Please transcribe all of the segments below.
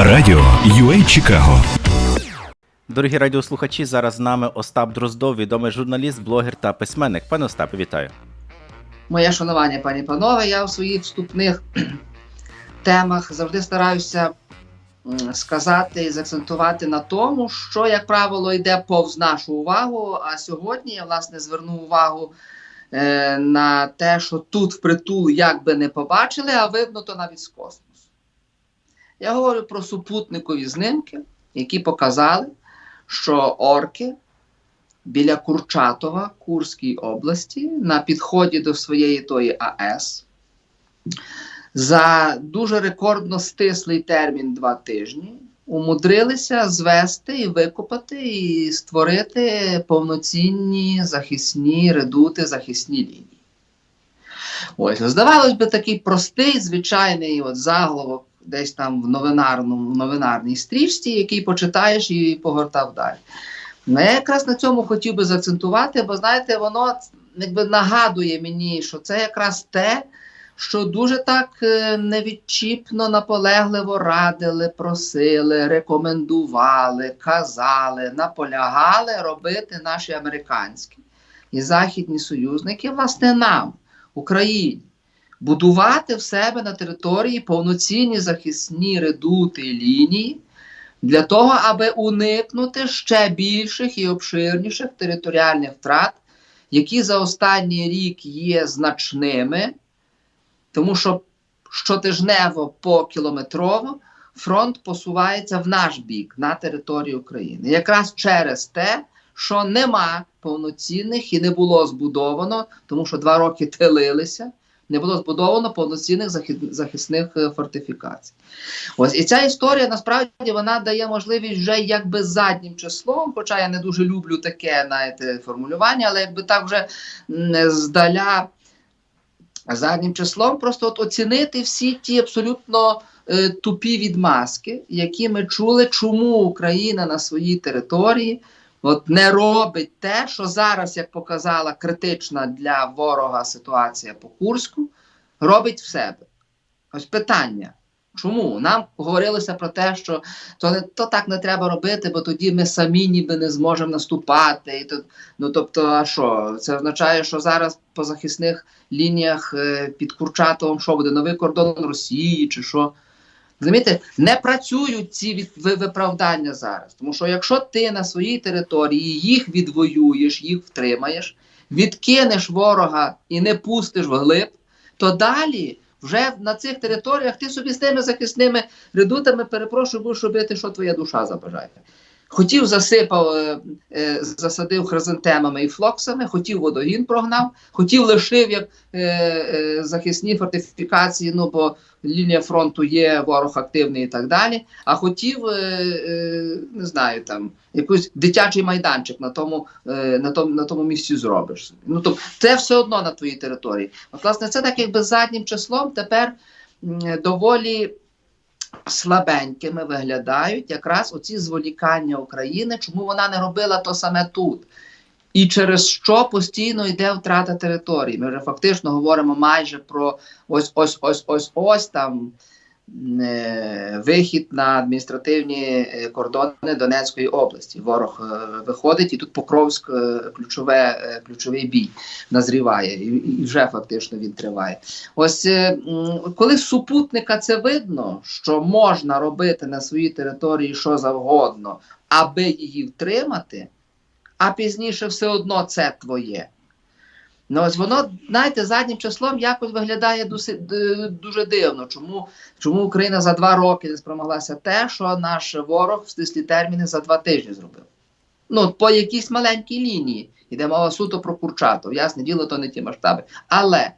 Радіо UA Чикаго. Дорогі радіослухачі, зараз з нами Остап Дроздов, відомий журналіст, блогер та письменник. Пане Остапе, вітаю. Моє шанування, пані панове. Я у своїх вступних темах завжди стараюся сказати і заакцентувати на тому, що, як правило, йде повз нашу увагу. А сьогодні я власне звернув увагу е, на те, що тут впритул як би не побачили, а видно то навіть з космосу. Я говорю про супутникові знимки, які показали, що орки біля Курчатова Курській області на підході до своєї тої АЕС за дуже рекордно стислий термін два тижні умудрилися звести і викопати і створити повноцінні захисні редути, захисні лінії. Ось, ну, здавалось би, такий простий, звичайний от заголовок десь там в новинарному в новинарній стрічці, який почитаєш і погортав далі. Ну, я якраз на цьому хотів би заакцентувати, бо знаєте, воно якби нагадує мені, що це якраз те, що дуже так е, невідчіпно, наполегливо радили, просили, рекомендували, казали, наполягали робити наші американські і західні союзники, власне, нам, Україні. Будувати в себе на території повноцінні захисні редути лінії, для того, аби уникнути ще більших і обширніших територіальних втрат, які за останній рік є значними, тому що щотижнево по кілометрово фронт посувається в наш бік на територію України. Якраз через те, що нема повноцінних і не було збудовано, тому що два роки тилилися. Не було збудовано повноцінних захисних е, фортифікацій. Ось і ця історія насправді вона дає можливість вже якби заднім числом, хоча я не дуже люблю таке знаєте, формулювання, але якби так вже м, здаля заднім числом, просто от оцінити всі ті абсолютно е, тупі відмазки, які ми чули, чому Україна на своїй території от не робить те, що зараз, як показала критична для ворога ситуація по Курську, робить в себе. Ось питання. Чому? Нам говорилося про те, що то, не, то так не треба робити, бо тоді ми самі ніби не зможемо наступати. І то, ну тобто, а що? Це означає, що зараз по захисних лініях е, під Курчатовом що буде новий кордон Росії чи що? Розумієте, не працюють ці виправдання зараз. Тому що якщо ти на своїй території їх відвоюєш, їх втримаєш, відкинеш ворога і не пустиш вглиб, то далі вже на цих територіях ти собі з тими захисними редутами, перепрошую, будеш робити, що твоя душа забажає. Хотів засипав, е, е, засадив хризантемами і флоксами, хотів водогін прогнав, хотів лишив як е, захисні фортифікації, ну бо лінія фронту є, ворог активний і так далі. А хотів, е, не знаю, там якийсь дитячий майданчик на тому, на тому, на тому місці зробиш. Ну тобто це все одно на твоїй території. От, власне, це так якби заднім числом тепер доволі слабенькими виглядають якраз оці зволікання України, чому вона не робила то саме тут. І через що постійно йде втрата території. Ми вже фактично говоримо майже про ось ось ось ось ось там вихід на адміністративні е, кордони Донецької області. Ворог е, виходить, і тут Покровськ е, ключове, е, ключовий бій назріває, і, вже фактично він триває. Ось е, коли супутника це видно, що можна робити на своїй території що завгодно, аби її втримати, а пізніше все одно це твоє. Ну, ось воно, знаєте, заднім числом якось виглядає дуси- дуже дивно. Чому, чому Україна за два роки не спромоглася те, що наш ворог в стислі терміни за два тижні зробив? Ну, по якійсь маленькій лінії. Йде мова суто про Курчатов. Ясне діло, то не ті масштаби. Але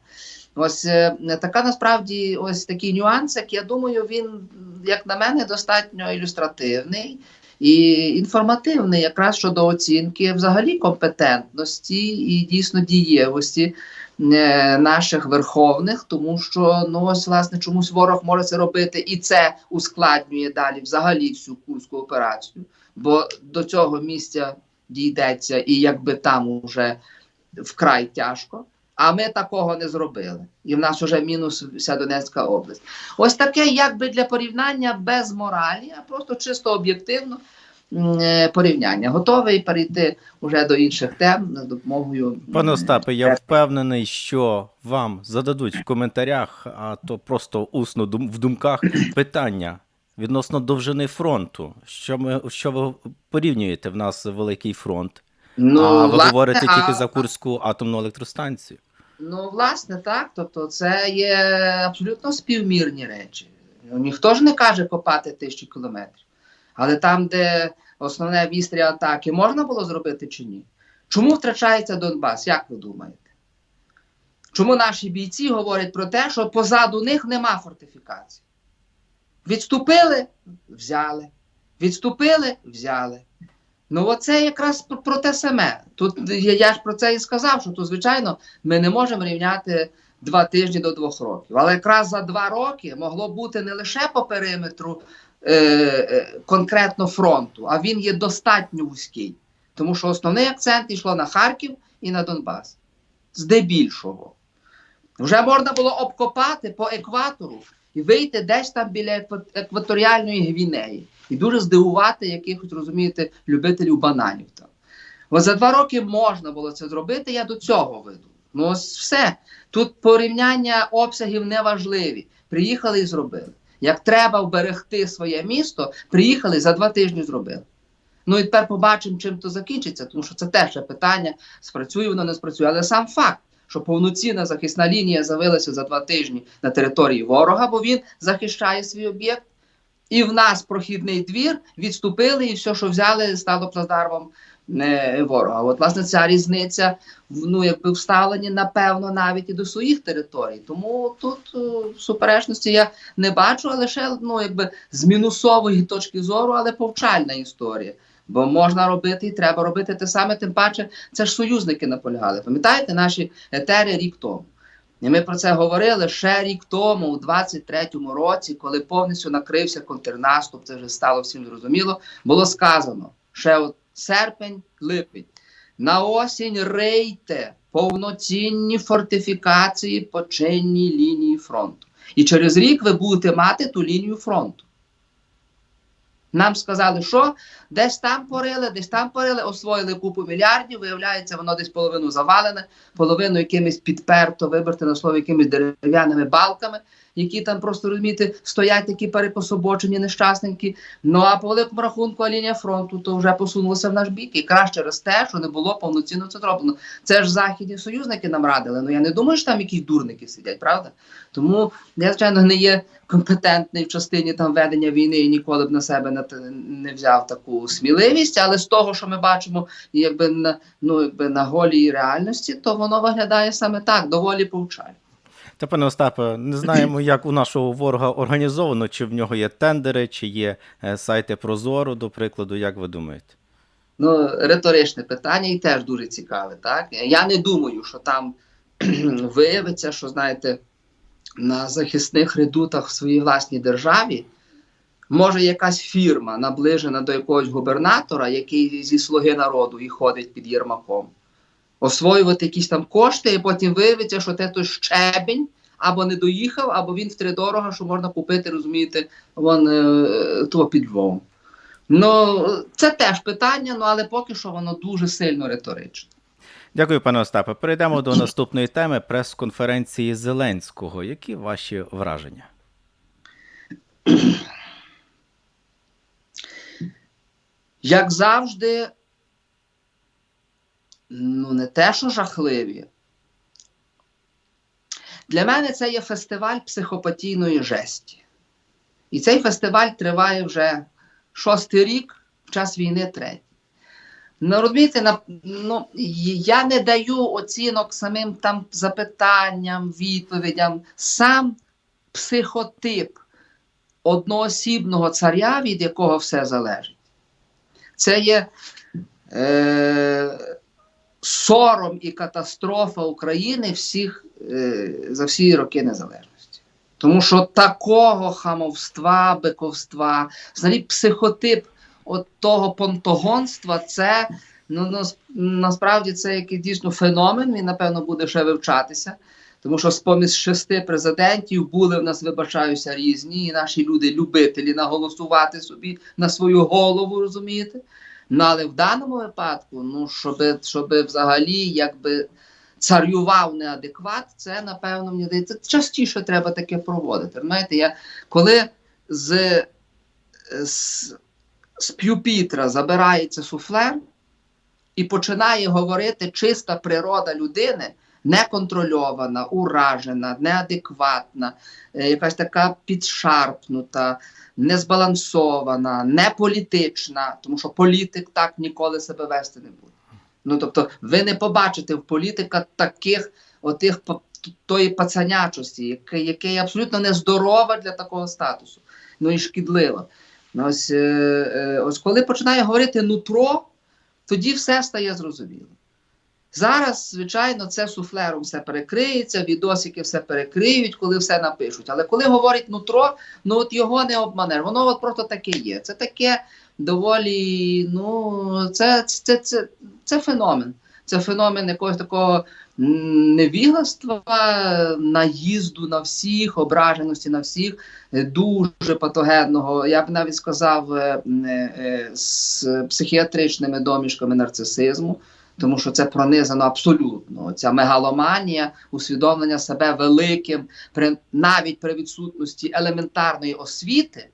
ось е, така насправді ось такий нюанс, як я думаю, він, як на мене, достатньо ілюстративний і інформативний якраз щодо оцінки взагалі компетентності і дійсно дієвості е, наших верховних, тому що ну ось власне чомусь ворог може це робити, і це ускладнює далі взагалі всю курську операцію, бо до цього місця дійдеться, і якби там уже вкрай тяжко. А ми такого не зробили. І в нас вже мінус вся Донецька область. Ось таке, якби для порівняння без моралі, а просто чисто об'єктивно е, порівняння. Готовий перейти вже до інших тем за допомогою. Пане Остапе, я впевнений, що вам зададуть в коментарях, а то просто усно в думках питання відносно довжини фронту. Що ми що ви порівнюєте в нас великий фронт? Ну, а ви власне, говорите а- тільки за Курську атомну електростанцію. Ну, власне, так. Тобто, це є абсолютно співмірні речі. Ну, Ніхто ж не каже копати тисячі кілометрів. Але там, де основне вістря атаки, можна було зробити чи ні? Чому втрачається Донбас? Як ви думаєте? Чому наші бійці говорять про те, що позаду них нема фортифікацій? Відступили, взяли. Відступили, взяли. Ну, оце якраз про, те саме. Тут я, ж про це і сказав, що тут, звичайно, ми не можемо рівняти два тижні до двох років. Але якраз за два роки могло бути не лише по периметру е, е, конкретно фронту, а він є достатньо вузький. Тому що основний акцент йшло на Харків і на Донбас. Здебільшого. Вже можна було обкопати по екватору і вийти десь там біля екваторіальної Гвінеї. І дуже здивувати якихось, розумієте, любителів бананів там. От за два роки можна було це зробити, я до цього веду. Ну, ось все. Тут порівняння обсягів не важливі. Приїхали і зробили. Як треба вберегти своє місто, приїхали за два тижні зробили. Ну і тепер побачимо, чим то закінчиться, тому що це теж питання, спрацює воно, не спрацює. Але сам факт, що повноцінна захисна лінія з'явилася за два тижні на території ворога, бо він захищає свій об'єкт. І в нас прохідний двір відступили, і все, що взяли, стало плацдармом е, ворога. От, власне, ця різниця ну, якби вставлені, напевно, навіть і до своїх територій. Тому тут е, суперечності я не бачу, а лише ну, якби, з мінусової точки зору, але повчальна історія. Бо можна робити і треба робити те саме, тим паче, це ж союзники наполягали. Пам'ятаєте наші етери рік тому? І ми про це говорили ще рік тому, у 23-му році, коли повністю накрився контрнаступ, це вже стало всім зрозуміло. Було сказано ще от серпень, липень. На осінь рейте повноцінні фортифікації по чинній лінії фронту. І через рік ви будете мати ту лінію фронту. Нам сказали, що? Десь там порили, десь там порили, освоїли купу мільярдів, виявляється, воно десь половину завалене, половину якимись підперто, виберте на слово якимись дерев'яними балками, які там просто розумієте, стоять такі перепособочені, нещасненькі. Ну а по великому рахунку лінія фронту то вже посунулася в наш бік. І краще через те, що не було повноцінно це зроблено. Це ж західні союзники нам радили. Ну я не думаю, що там якісь дурники сидять, правда? Тому я, звичайно, не є компетентний в частині там ведення війни і ніколи б на себе не взяв таку сміливість. Але з того, що ми бачимо, якби на ну якби на голій реальності, то воно виглядає саме так, доволі повчально. Та пане Остапе, не знаємо, як у нашого ворога організовано, чи в нього є тендери, чи є е, сайти Прозоро, до прикладу, як ви думаєте? Ну, риторичне питання і теж дуже цікаве. Так? Я не думаю, що там виявиться, що знаєте, на захисних редутах в своїй власній державі може якась фірма наближена до якогось губернатора, який зі слуги народу і ходить під Єрмаком, освоювати якісь там кошти, і потім виявиться, що те той щебень або не доїхав, або він втридорога, що можна купити, розумієте, вон е, того під Львовом. Ну, це теж питання, ну але поки що воно дуже сильно риторичне. Дякую, пане Остапе. Перейдемо до наступної теми прес-конференції Зеленського. Які ваші враження? Як завжди, ну не те, що жахливі. Для мене це є фестиваль психопатійної жесті. І цей фестиваль триває вже шостий рік, в час війни третій. Ну, розумієте, ну, я не даю оцінок самим там запитанням, відповідям. Сам психотип одноосібного царя, від якого все залежить. Це є е, сором і катастрофа України всіх, е, за всі роки незалежності. Тому що такого хамовства, биковства, взагалі психотип от того понтогонства, це Ну, нас- насправді це якийсь дійсно феномен, він, напевно, буде ще вивчатися. Тому що з-поміж шести президентів були в нас, вибачаюся, різні, і наші люди любителі наголосувати собі на свою голову, розумієте? Ну, але в даному випадку, ну, щоб, щоб взагалі якби царював неадекват, це, напевно, мені здається, частіше треба таке проводити. Знаєте, я коли з, з, з п'юпітра забирається суфлер і починає говорити чиста природа людини, неконтрольована, уражена, неадекватна, е, якась така підшарпнута, незбалансована, неполітична, тому що політик так ніколи себе вести не буде. Ну тобто, ви не побачите в політика таких отих тої пацанячості, яке, яке абсолютно нездорова для такого статусу, ну і шкідлива. Ну, Ось, е, е, ось коли починає говорити нутро, тоді все стає зрозуміло. Зараз, звичайно, це суфлером все перекриється, відосики все перекриють, коли все напишуть. Але коли говорить нутро, ну от його не обманеш. Воно от просто таке є. Це таке доволі, ну, це, це, це, це феномен. Це феномен якогось такого невігластва, наїзду на всіх, ображеності на всіх, е, дуже патогенного, я б навіть сказав, е, е, з психіатричними домішками нарцисизму. Тому що це пронизано абсолютно. Ця мегаломанія, усвідомлення себе великим, при, навіть при відсутності елементарної освіти,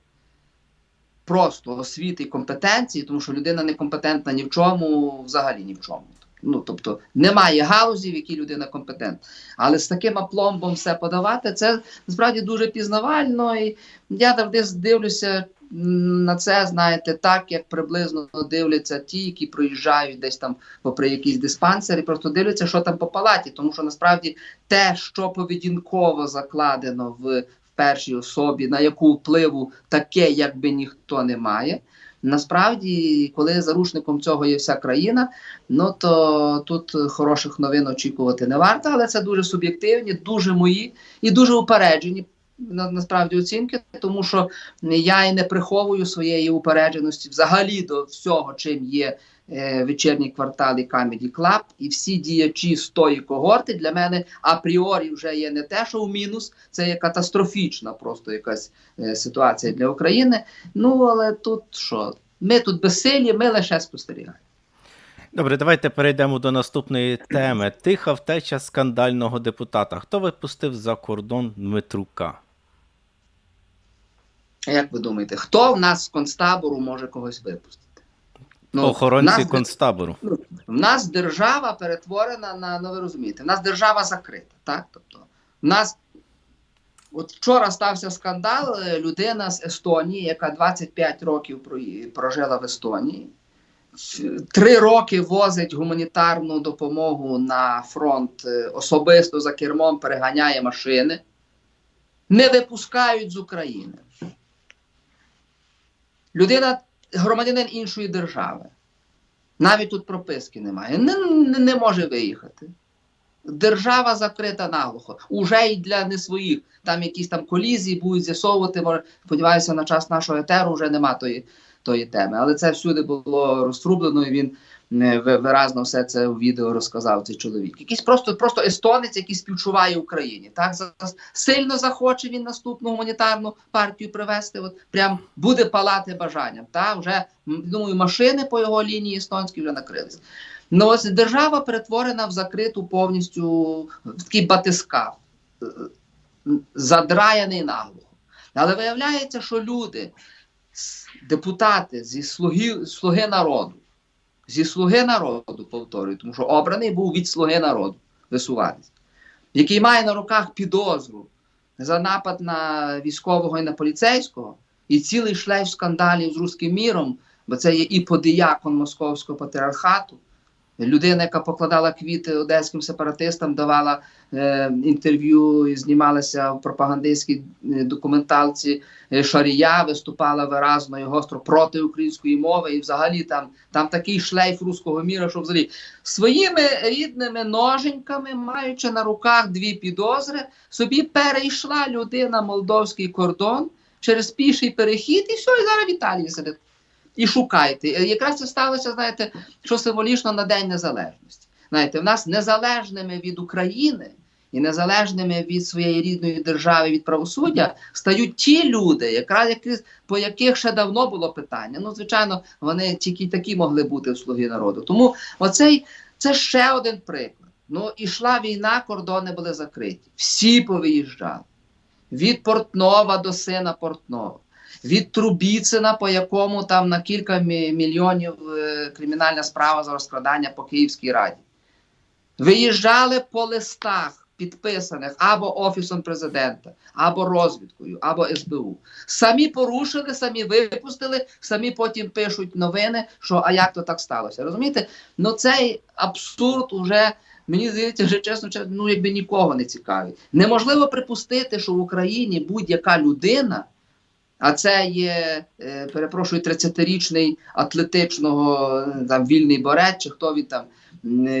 просто освіти і компетенції, тому що людина некомпетентна ні в чому, взагалі ні в чому. Ну, тобто немає галузі, в якій людина компетентна. Але з таким апломбом все подавати, це насправді дуже пізнавально. І я завжди дивлюся на це, знаєте, так, як приблизно дивляться ті, які проїжджають десь там попри якісь диспансери, просто дивляться, що там по палаті. Тому що насправді те, що поведінково закладено в, в першій особі, на яку впливу таке, якби ніхто не має. Насправді, коли заручником цього є вся країна, ну то тут хороших новин очікувати не варто, але це дуже суб'єктивні, дуже мої і дуже упереджені на, насправді оцінки, тому що я і не приховую своєї упередженості взагалі до всього, чим є е, вечірній квартал і Comedy Club, і всі діячі з тої когорти для мене апріорі вже є не те, що в мінус, це є катастрофічна просто якась е, ситуація для України. Ну але тут що? Ми тут безсилі, ми лише спостерігаємо. Добре, давайте перейдемо до наступної теми. Тиха втеча скандального депутата. Хто випустив за кордон Дмитрука? А Як ви думаєте, хто в нас з концтабору може когось випустити? Охоронці нас, концтабору. ну, в нас держава перетворена на, ну ви розумієте, в нас держава закрита. Так? Тобто, в нас от вчора стався скандал, е, людина з Естонії, яка 25 років прожила в Естонії, три роки возить гуманітарну допомогу на фронт е, особисто за кермом переганяє машини, не випускають з України. Людина громадянин іншої держави. Навіть тут прописки немає. Не, не, не може виїхати. Держава закрита наглухо. Уже і для не своїх. Там якісь там колізії будуть з'ясовувати. Сподіваюся, на час нашого етеру вже нема тої, тої теми. Але це всюди було розтрублено, і він виразно все це у відео розказав цей чоловік. Якийсь просто, просто естонець, який співчуває Україні. Так сильно захоче він наступну гуманітарну партію привести. От прям буде палати бажанням. Та вже думаю, машини по його лінії естонській вже накрились. Ну ось держава перетворена в закриту повністю в такий батискаф, е, задраяний наглухо. Але виявляється, що люди, депутати зі слуги, слуги народу, зі слуги народу, повторюю, тому що обраний був від слуги народу висуватись, який має на руках підозру за напад на військового і на поліцейського, і цілий шлейф скандалів з руським міром, бо це є і подіякон московського патріархату. Людина, яка покладала квіти одеським сепаратистам, давала е, інтерв'ю і знімалася в пропагандистській е, документалці е, Шарія, виступала виразно і гостро проти української мови. І взагалі там, там такий шлейф руського міра, що взагалі своїми рідними ноженьками, маючи на руках дві підозри, собі перейшла людина молдовський кордон через піший перехід, і все, і зараз в Італії сидить. І шукайте. Е, Якраз це сталося, знаєте, що символічно на День Незалежності. Знаєте, в нас незалежними від України і незалежними від своєї рідної держави, від правосуддя, стають ті люди, якраз які, по яких ще давно було питання. Ну, звичайно, вони тільки такі могли бути в слуги народу. Тому оцей це ще один приклад. Ну, ішла війна, кордони були закриті. Всі повиїжджали. Від Портнова до сина Портнова. Від Трубіцина, по якому там на кілька мільйонів е, кримінальна справа за розкрадання по Київській раді. Виїжджали по листах, підписаних або Офісом президента, або розвідкою, або СБУ. Самі порушили, самі випустили, самі потім пишуть новини, що а як то так сталося. Розумієте? Ну цей абсурд уже. Мені здається, вже чесно, ну якби нікого не цікавить. Неможливо припустити, що в Україні будь-яка людина, а це є, е, перепрошую, 30-річний атлетичного е, там вільний борець, чи хто він там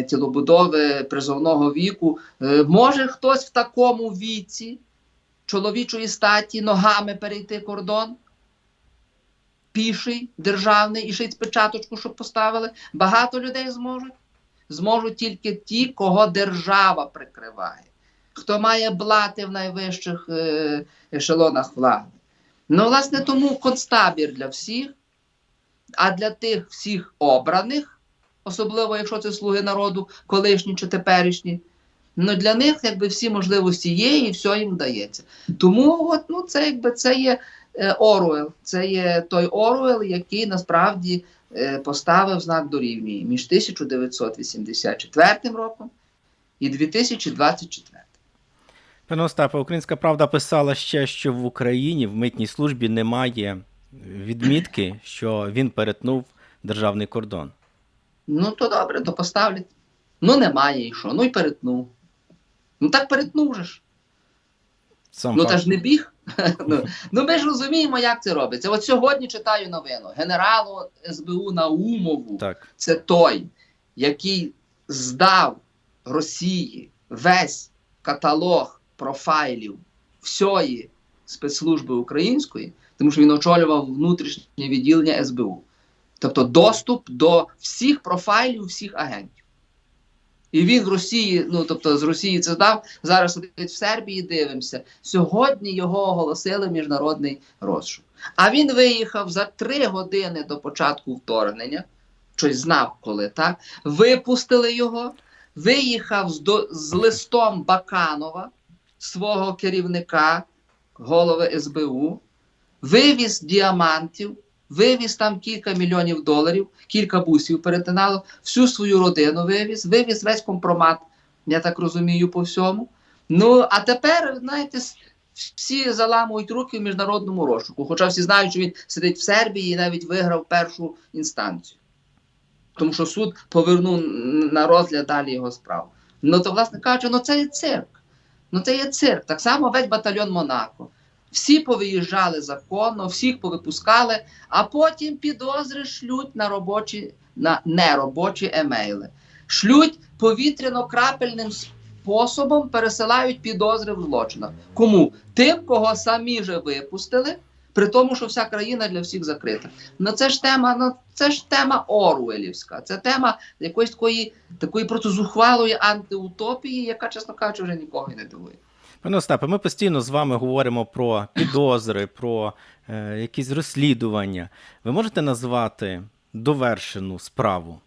тілобудови призовного віку, е, може хтось в такому віці чоловічої статі ногами перейти кордон? Піший, державний, і ще й спочатку, щоб поставили. Багато людей зможуть. Зможуть тільки ті, кого держава прикриває, хто має блати в найвищих е, ешелонах влади. Ну, власне, тому концтабір для всіх, а для тих всіх обраних, особливо якщо це слуги народу, колишні чи теперішні, ну для них якби всі можливості є і все їм дається. Тому от, ну, це якби це є е, Оруел, це є той Оруел, який насправді е, поставив знак дорівнює між 1984 роком і 2024. Пане Остапе, Українська правда писала ще, що в Україні в митній службі немає відмітки, що він перетнув державний кордон. Ну, то добре, то поставлять. Ну, немає і що. Ну і перетнув. Ну так перетнув же ж. Сам Ну факт. та ж не біг. ну, ну ми ж розуміємо, як це робиться. От сьогодні читаю новину. Генералу СБУ Наумову. Так. це той, який здав Росії весь каталог профайлів всієї спецслужби української, тому що він очолював внутрішнє відділення СБУ. Тобто доступ до всіх профайлів всіх агентів. І він в Росії, ну тобто з Росії це здав, зараз в Сербії, дивимося. Сьогодні його оголосили міжнародний розшук. А він виїхав за три години до початку вторгнення щось знав, коли так. Випустили його, виїхав з, до, з листом Баканова, свого керівника, голови СБУ, вивіз діамантів, вивіз там кілька мільйонів доларів, кілька бусів перетинало, всю свою родину вивіз, вивіз весь компромат, я так розумію, по всьому. Ну, а тепер, знаєте, всі заламують руки в міжнародному розшуку. Хоча всі знають, що він сидить в Сербії і навіть виграв першу інстанцію тому що суд повернув на розгляд далі його справу. Ну то, власне кажучи, ну це є цирк. Ну це є цирк. Так само весь батальйон Монако. Всі повиїжджали законно, всіх повипускали, а потім підозри шлють на робочі, на неробочі емейли. Шлють повітряно-крапельним способом, пересилають підозри в злочинах. Кому? Тим, кого самі же випустили, при тому, що вся країна для всіх закрита. Ну це ж тема, ну це ж тема Оруелівська. Це тема якоїсь такої, такої протизухвалої антиутопії, яка, чесно кажучи, вже нікого не дивує. Пане Остапе, ми постійно з вами говоримо про підозри, про е, якісь розслідування. Ви можете назвати довершену справу?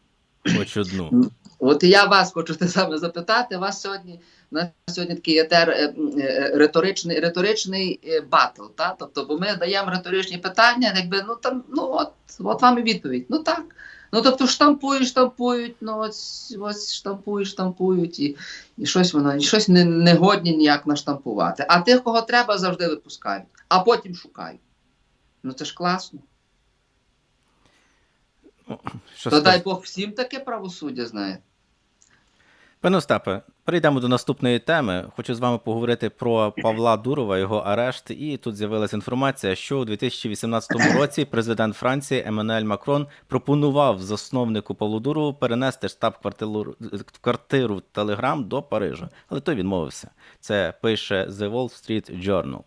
Хоч одну. От я вас хочу те саме запитати. Вас сьогодні у нас сьогодні такий етер е, е, риторичний, риторичний е, батл. Та? Тобто, бо ми даємо риторичні питання, якби ну там, ну от, от вам і відповідь. Ну так. Ну тобто штампують, штампують, ну ось, ось штампують, штампують, і, і щось воно, і щось не, не годні ніяк наштампувати. А тих, кого треба, завжди випускають, а потім шукають. Ну це ж класно. Що То дай Бог всім таке правосуддя знає. Пане Остапе, перейдемо до наступної теми. Хочу з вами поговорити про Павла Дурова, його арешт. І тут з'явилася інформація, що у 2018 році президент Франції Еммануель Макрон пропонував засновнику Павлу Дурову перенести штаб-квартиру квартиру Телеграм до Парижа, але той відмовився. Це пише The Wall Street Journal.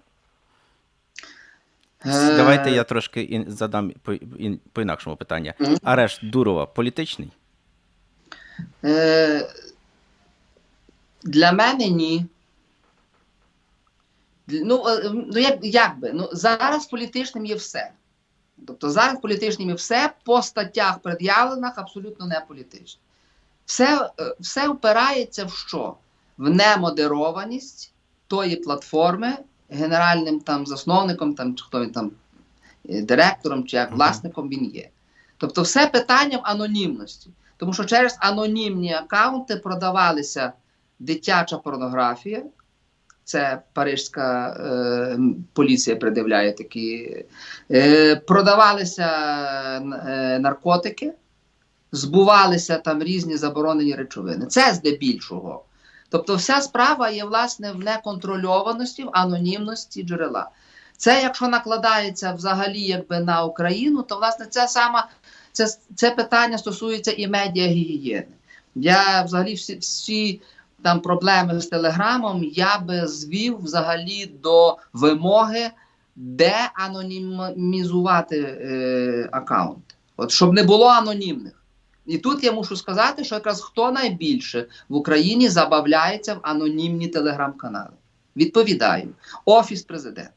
Е, Давайте я трошки ін- задам по, ін- по-інакшому питання. Арешт Дурова політичний? Для мене ні. Ну, е, ну як, як би? Ну, зараз політичним є все. Тобто зараз політичним є все по статтях пред'явлених абсолютно не політичне. Все, е, все впирається в що? В немодерованість тої платформи, генеральним там засновником, там, чи хто він там, е, директором чи як власником він є. Тобто, все питання в анонімності. Тому що через анонімні акаунти продавалися дитяча порнографія. Це парижська е, поліція придивляє такі. Е, продавалися е, наркотики, збувалися там різні заборонені речовини. Це здебільшого. Тобто, вся справа є власне в неконтрольованості, в анонімності джерела. Це, якщо накладається взагалі якби на Україну, то власне це сама це, це питання стосується і медіагігієни. Я взагалі всі, всі там проблеми з телеграмом я би звів взагалі до вимоги, де анонімізувати е, аккаунт. От щоб не було анонімних. І тут я мушу сказати, що якраз хто найбільше в Україні забавляється в анонімні телеграм-канали. Відповідаю, Офіс президента.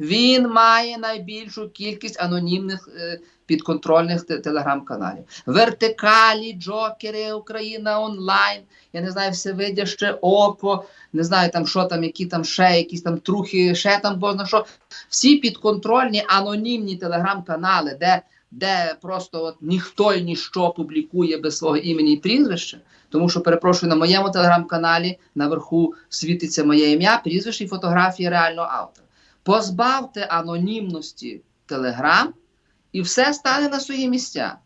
Він має найбільшу кількість анонімних е, підконтрольних телеграм-каналів. Вертикалі, Джокери, Україна онлайн. Я не знаю, всевидяще око, не знаю там, що там, які там ще, якісь там трухи, ще там бозна що. Всі підконтрольні анонімні телеграм-канали, де, де просто от ніхто і ніщо публікує без свого імені і прізвища. Тому що, перепрошую, на моєму телеграм-каналі наверху світиться моє ім'я, прізвище і фотографія реального автора. Позбавте анонімності Телеграм, і все стане на свої місця.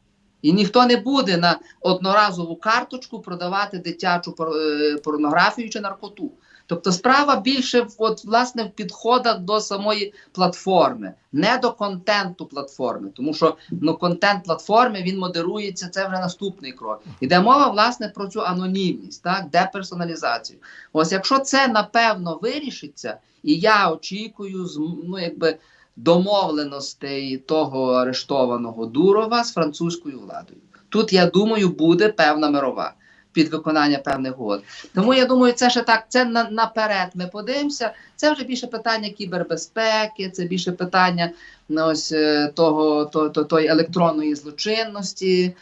І ніхто не буде на одноразову карточку продавати дитячу е, порнографію чи наркоту. Тобто справа більше от, власне, в підходах до самої платформи, не до контенту платформи. Тому що ну, контент платформи він модерується, це вже наступний крок. Іде мова, власне, про цю анонімність, так, деперсоналізацію. Ось якщо це напевно вирішиться, і я очікую ну, якби, домовленостей того арештованого Дурова з французькою владою. Тут, я думаю, буде певна мирова під виконання певних угод. Тому я думаю, це ще так, це на, наперед ми подивимося. Це вже більше питання кібербезпеки, це більше питання ну, ось, е, того, то, то, тої електронної злочинності.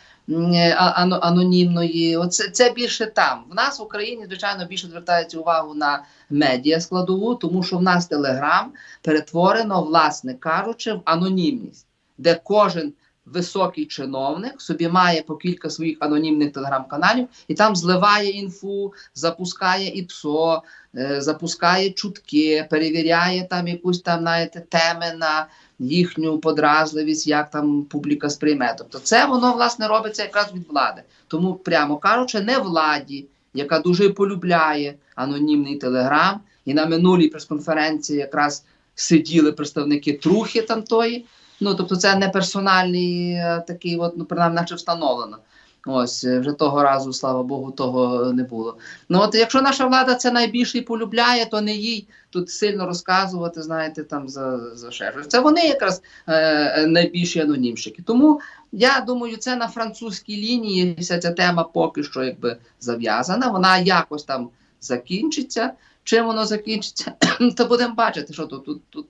Анонімної, оце це більше там. В нас в Україні, звичайно, більше звертається увагу на медіа складову, тому що в нас Телеграм перетворено, власне кажучи, в анонімність, де кожен високий чиновник собі має по кілька своїх анонімних телеграм-каналів і там зливає інфу, запускає ІПСО, е, запускає чутки, перевіряє там якусь там знаєте, теми на їхню подразливість, як там публіка сприйме. Тобто, це воно власне робиться якраз від влади. Тому, прямо кажучи, не владі, яка дуже полюбляє анонімний телеграм, і на минулій прес-конференції якраз сиділи представники трухи там тої. Ну, тобто, це не персональний е, такий, от, ну, принаймні, наче встановлено. Ось е, вже того разу, слава Богу, того не було. Ну от якщо наша влада це найбільше і полюбляє, то не їй тут сильно розказувати, знаєте, там за, за ще. Це вони якраз е, е, найбільші анонімщики. Тому я думаю, це на французькій лінії вся ця тема поки що якби зав'язана. Вона якось там закінчиться. Чим воно закінчиться, то будемо бачити, що тут, тут, тут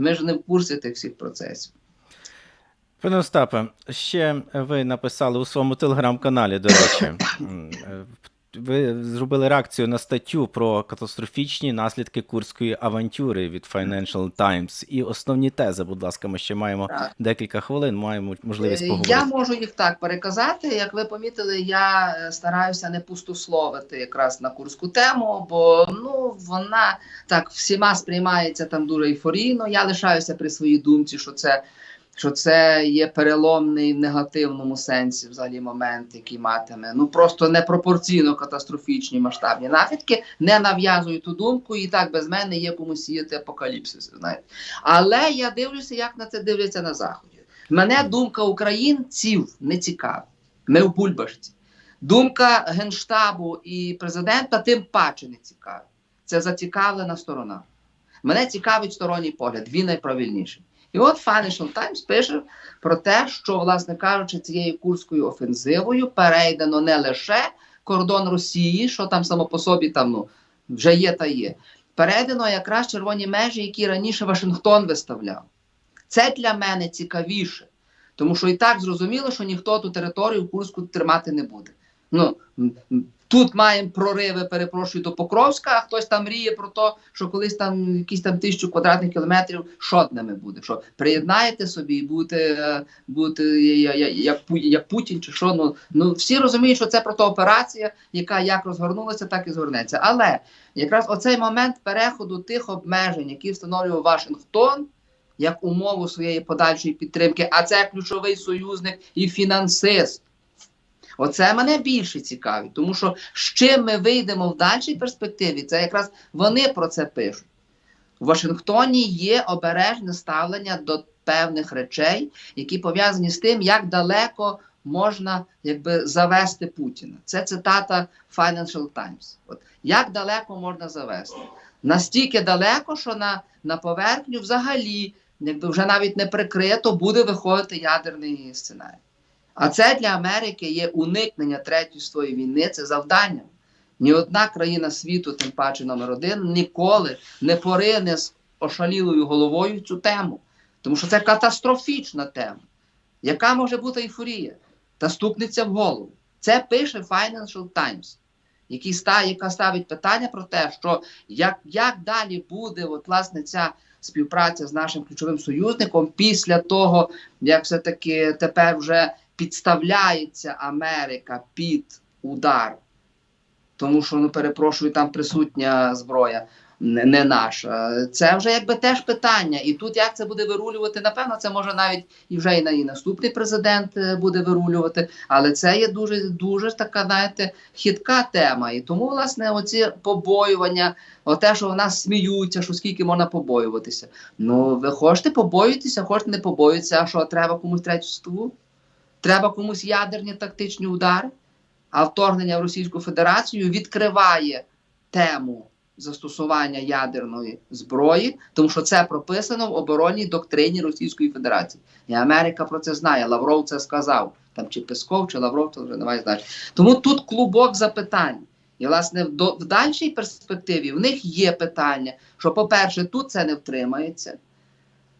ми ж не в курсі тих всіх процесів. Пане Остапе, ще ви написали у своєму телеграм-каналі, до речі. Ви зробили реакцію на статтю про катастрофічні наслідки курської авантюри від Financial Times. І основні тези, будь ласка, ми ще маємо Так. декілька хвилин, маємо можливість Е, поговорити. Я можу їх так переказати. Як ви помітили, я е, стараюся не пустословити якраз на курську тему, бо ну вона так всіма сприймається там дуже ейфорійно. Я лишаюся при своїй думці, що це. Що це є переломний в негативному сенсі взагалі момент, який матиме ну просто непропорційно катастрофічні масштабні наслідки. Не нав'язую ту думку, і так без мене є комусь сіяти апокаліпсис. Знаєте, але я дивлюся, як на це дивляться на заході. Мене думка українців не цікава. Ми в бульбашці. Думка генштабу і президента тим паче не цікава. Це зацікавлена сторона. Мене цікавить сторонній погляд, він найправильніший. І от Financial Times пише про те, що, власне кажучи, цією курською офензивою перейдено не лише кордон Росії, що там само по собі там ну, вже є та є. Перейдено якраз червоні межі, які раніше Вашингтон виставляв. Це для мене цікавіше, тому що і так зрозуміло, що ніхто ту територію Курську тримати не буде. Ну, тут маємо прориви, перепрошую, до Покровська, а хтось там мріє про те, що колись там якісь там тисячу квадратних кілометрів шотними буде. Що приєднаєте собі і будете, е, будете як, Пу- як Путін чи що. Ну, ну всі розуміють, що це просто операція, яка як розгорнулася, так і згорнеться. Але якраз оцей момент переходу тих обмежень, які встановлював Вашингтон. Як умову своєї подальшої підтримки, а це ключовий союзник і фінансист. Оце мене більше цікавить, тому що з чим ми вийдемо в дальшій перспективі, це якраз вони про це пишуть. В Вашингтоні є обережне ставлення до певних речей, які пов'язані з тим, як далеко можна якби, завести Путіна. Це цитата Financial Times. От, як далеко можна завести? Настільки далеко, що на, на поверхню взагалі, якби вже навіть не прикрито, буде виходити ядерний сценарій. А це для Америки є уникнення третьої світової війни, це завдання. Ні одна країна світу, тим паче номер один, ніколи не порине з ошалілою головою цю тему. Тому що це катастрофічна тема. Яка може бути ейфорія? Та стукнеться в голову. Це пише Financial Times, який ста, яка ставить питання про те, що як, як далі буде от, власне, ця співпраця з нашим ключовим союзником після того, як все-таки тепер вже підставляється Америка під удар, тому що, ну перепрошую, там присутня зброя не, наша. Це вже якби теж питання. І тут як це буде вирулювати, напевно, це може навіть і вже і на і наступний президент е, буде вирулювати. Але це є дуже дуже така, знаєте, хитка тема. І тому, власне, оці побоювання, оте, що в нас сміються, що скільки можна побоюватися. Ну, ви хочете побоюватися, хочете не побоюватися, а що треба комусь третю світову? Треба комусь ядерні тактичні удари, а вторгнення в Російську Федерацію відкриває тему застосування ядерної зброї, тому що це прописано в оборонній доктрині Російської Федерації. І Америка про це знає. Лавров це сказав. Там чи Песков, чи Лавров, це вже не має значення. Тому тут клубок запитань. І, власне, в, до, в дальшій перспективі в них є питання, що, по-перше, тут це не втримається.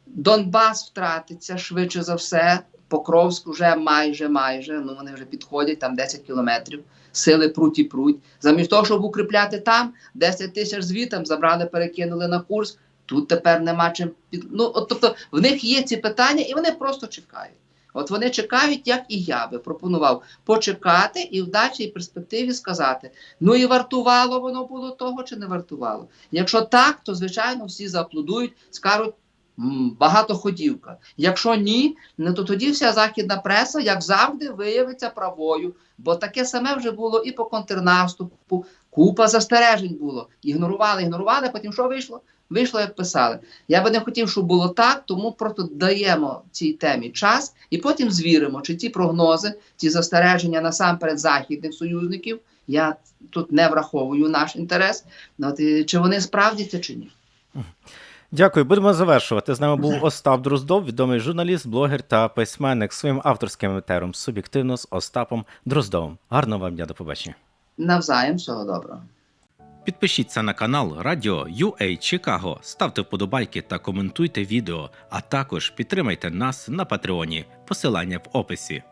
Донбас втратиться швидше за все. Покровськ вже майже майже, ну вони вже підходять там 10 кілометрів. Сили пруть і пруть. Замість того, щоб укріпляти там, 10 тисяч звітам забрали, перекинули на курс. Тут тепер нема чим під. Ну, от, тобто в них є ці питання, і вони просто чекають. От вони чекають, як і я би пропонував почекати і в дальшій перспективі сказати: ну і вартувало воно було того, чи не вартувало. Якщо так, то звичайно всі зааплодують, скажуть. «М, Багатоходівка. Якщо ні, то тоді вся західна преса, як завжди, виявиться правою. Бо таке саме вже було і по контрнаступу. Купа застережень було. Ігнорували, ігнорували, потім що вийшло? Вийшло, як писали. Я би не хотів, щоб було так, тому просто даємо цій темі час і потім звіримо, чи ті прогнози, ті застереження насамперед західних союзників. Я тут не враховую наш інтерес. ну, чи вони справдяться чи ні? Дякую, будемо завершувати. З нами був Остап Дроздов, відомий журналіст, блогер та письменник своїм авторським етером суб'єктивно з Остапом Дроздовим. Гарного вам дня, до побачення. Навзаєм всього доброго. Підпишіться на канал Радіо UA Чикаго, ставте вподобайки та коментуйте відео, а також підтримайте нас на Патреоні. Посилання в описі.